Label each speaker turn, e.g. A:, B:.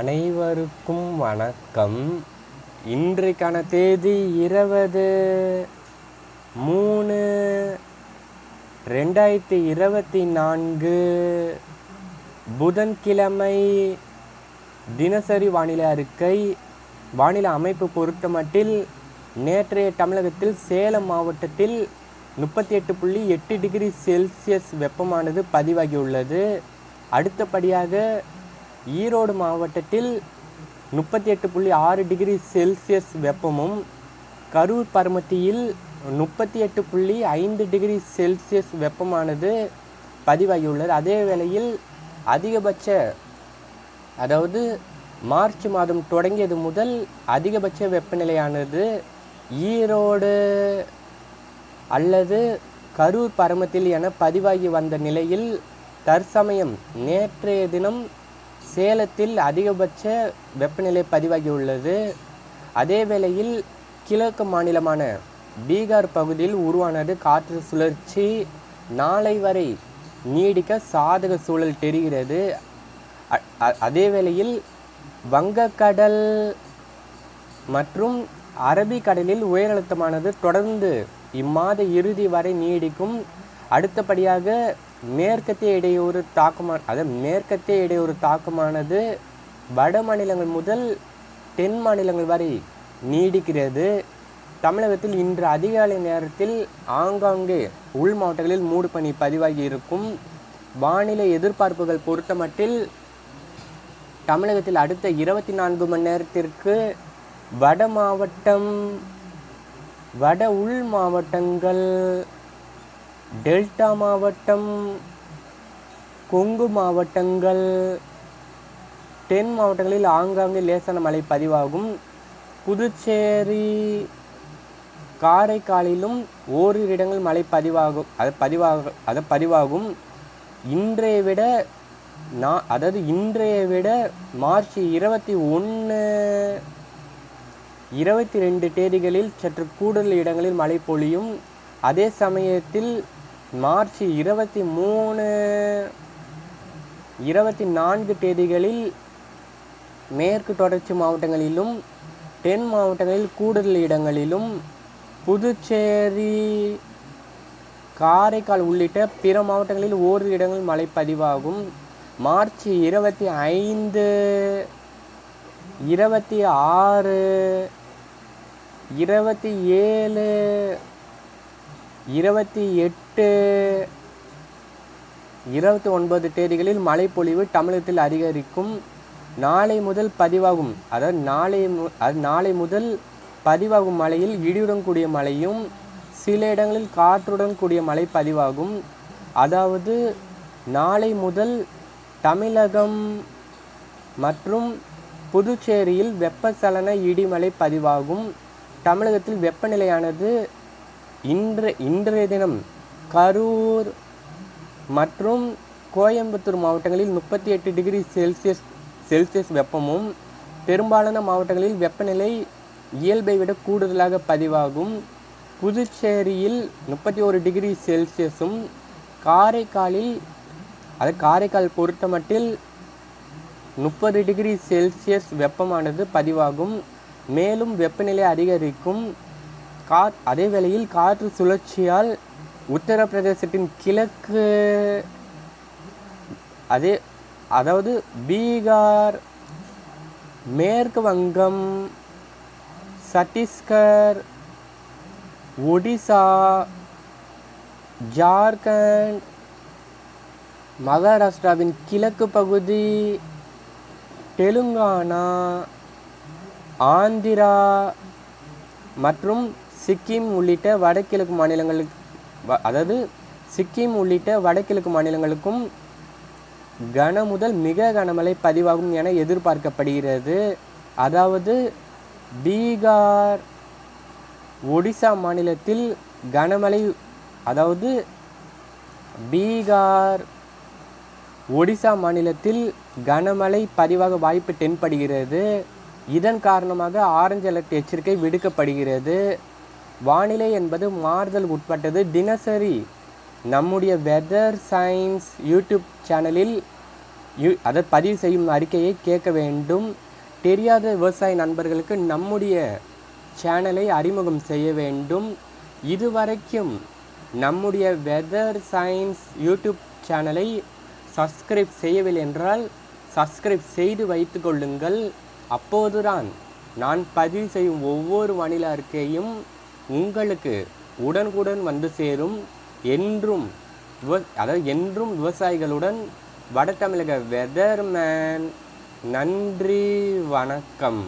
A: அனைவருக்கும் வணக்கம். இன்றைக்கான தேதி இருபது மூணு ரெண்டாயிரத்தி இருபத்தி நான்கு. புதன்கிழமை தினசரி வானிலை அறிக்கை. வானிலை அமைப்பு பொறுத்தமட்டில் நேற்றைய தமிழகத்தில் சேலம் மாவட்டத்தில் முப்பத்தி எட்டு புள்ளி எட்டு டிகிரி செல்சியஸ் வெப்பமானது பதிவாகியுள்ளது. அடுத்தபடியாக ஈரோடு மாவட்டத்தில் முப்பத்தி எட்டு புள்ளி ஆறு டிகிரி செல்சியஸ் வெப்பமும் கரூர் பரமத்தியில் முப்பத்தி எட்டு புள்ளி ஐந்து டிகிரி செல்சியஸ் வெப்பமானது பதிவாகியுள்ளது. அதே வேளையில் அதிகபட்ச அதாவது மார்ச் மாதம் தொடங்கியது முதல் அதிகபட்ச வெப்பநிலையானது ஈரோடு அல்லது கரூர் பரமத்தில் என பதிவாகி வந்த நிலையில் தற்சமயம் நேற்றைய தினம் சேலத்தில் அதிகபட்ச வெப்பநிலை பதிவாகியுள்ளது அதே வேளையில் கிழக்கு மாநிலமான பீகார் பகுதியில் உருவானது காற்று சுழற்சி நாளை வரை நீடிக்க சாதக சூழல் தெரிகிறது. அதே வேளையில் வங்கக்கடல் மற்றும் அரபிக்கடலில் உயரழுத்தமானது தொடர்ந்து இம்மாத இறுதி வரை நீடிக்கும். அடுத்தபடியாக மேற்கத்திய இடையூறு தாக்கமா அதாவது மேற்கத்திய இடையூறு தாக்கமானது வட மாநிலங்கள் முதல் தென் மாநிலங்கள் வரை நீடிக்கிறது. தமிழகத்தில் இன்று அதிகாலை நேரத்தில் ஆங்காங்கே உள் மாவட்டங்களில் மூடுபனி பதிவாகி இருக்கும். வானிலை எதிர்பார்ப்புகள் பொறுத்தமட்டில் தமிழகத்தில் அடுத்த இருபத்தி நான்கு மணி நேரத்திற்கு வட மாவட்டம் வட உள் மாவட்டங்கள் டெல்டா மாவட்டம் கொங்கு மாவட்டங்கள் தென் மாவட்டங்களில் ஆங்காங்கே லேசான மழை பதிவாகும். புதுச்சேரி காரைக்காலிலும் ஓரிரு இடங்கள் மழை பதிவாகும். அது பதிவாக அது பதிவாகும். இன்றைய விட நான் அதாவது இன்றைய விட மார்ச் இருபத்தி ஒன்று இருபத்தி ரெண்டு தேதிகளில் சற்று கூடுதல் இடங்களில் மழை பொழியும். அதே சமயத்தில் மார்ச் இருபத்தி மூணு இருபத்தி நான்கு தேதிகளில் மேற்கு தொடர்ச்சி மாவட்டங்களிலும் தென் மாவட்டங்களில் கூடுதல் இடங்களிலும் புதுச்சேரி காரைக்கால் உள்ளிட்ட பிற மாவட்டங்களில் ஓரிரு இடங்களில் மழை பதிவாகும். மார்ச் இருபத்தி ஐந்து இருபத்தி ஆறு இருபத்தி ஏழு இருபத்தி எட்டு இருபத்தி ஒன்பது தேதிகளில் மழைப்பொழிவு தமிழகத்தில் அதிகரிக்கும். நாளை முதல் பதிவாகும். அதாவது நாளை மு- அது நாளை முதல் பதிவாகும் மழையில் இடியுடன் கூடிய மழையும் சில இடங்களில் காற்றுடன் கூடிய மழை பதிவாகும். அதாவது நாளை முதல் தமிழகம் மற்றும் புதுச்சேரியில் வெப்பச்சலன இடிமழை பதிவாகும். தமிழகத்தில் வெப்பநிலையானது இன்று இன்றைய தினம் கரூர் மற்றும் கோயம்புத்தூர் மாவட்டங்களில் முப்பத்தி எட்டு டிகிரி செல்சியஸ் செல்சியஸ் வெப்பமும் பெரும்பாலான மாவட்டங்களில் வெப்பநிலை இயல்பை விட கூடுதலாக பதிவாகும். புதுச்சேரியில் முப்பத்தி ஒரு டிகிரி செல்சியஸும் காரைக்காலில் அது காரைக்கால் பொறுத்தமட்டில் முப்பது டிகிரி செல்சியஸ் வெப்பமானது பதிவாகும். மேலும் வெப்பநிலை அதிகரிக்கும். கா அதே வேளையில் காற்று சுழற்சியால் உத்தரப்பிரதேசத்தின் கிழக்கு அதே அதாவது பீகார் மேற்கு வங்கம் சத்தீஸ்கர் ஒடிசா ஜார்க்கண்ட் மகாராஷ்டிராவின் கிழக்கு பகுதி தெலுங்கானா ஆந்திரா மற்றும் சிக்கிம் உள்ளிட்ட வடகிழக்கு மாநிலங்களுக்கு வ- அதாவது சிக்கிம் உள்ளிட்ட வடகிழக்கு மாநிலங்களுக்கும் கன முதல் மிக கனமழை பதிவாகும் என எதிர்பார்க்கப்படுகிறது. அதாவது பீகார் ஒடிசா மாநிலத்தில் கனமழை அதாவது பீகார் ஒடிசா மாநிலத்தில் கனமழை பதிவாக வாய்ப்பு தென்படுகிறது. இதன் காரணமாக ஆரஞ்சு அலர்ட் எச்சரிக்கை விடுக்கப்படுகிறது. வானிலை என்பது மாறுதல் உட்பட்டது. தினசரி நம்முடைய வெதர் சயின்ஸ் யூடியூப் சேனலில் யூ அதை பதிவு செய்யும் அறிக்கையை கேட்க வேண்டும். தெரியாத விவசாய நண்பர்களுக்கு நம்முடைய சேனலை அறிமுகம் செய்ய வேண்டும். இதுவரைக்கும் நம்முடைய வெதர் சயின்ஸ் யூடியூப் சேனலை சப்ஸ்கிரைப் செய்யவில்லை என்றால் சப்ஸ்கிரைப் செய்து வைத்து கொள்ளுங்கள். அப்போதுதான் நான் பதிவு செய்யும் ஒவ்வொரு வானிலை அறிக்கையும் உங்களுக்கு உடனுக்குடன் வந்து சேரும் என்றும் விவ அதாவது என்றும் விவசாயிகளுடன் வட தமிழக வெதர்மேன் நன்றி வணக்கம்.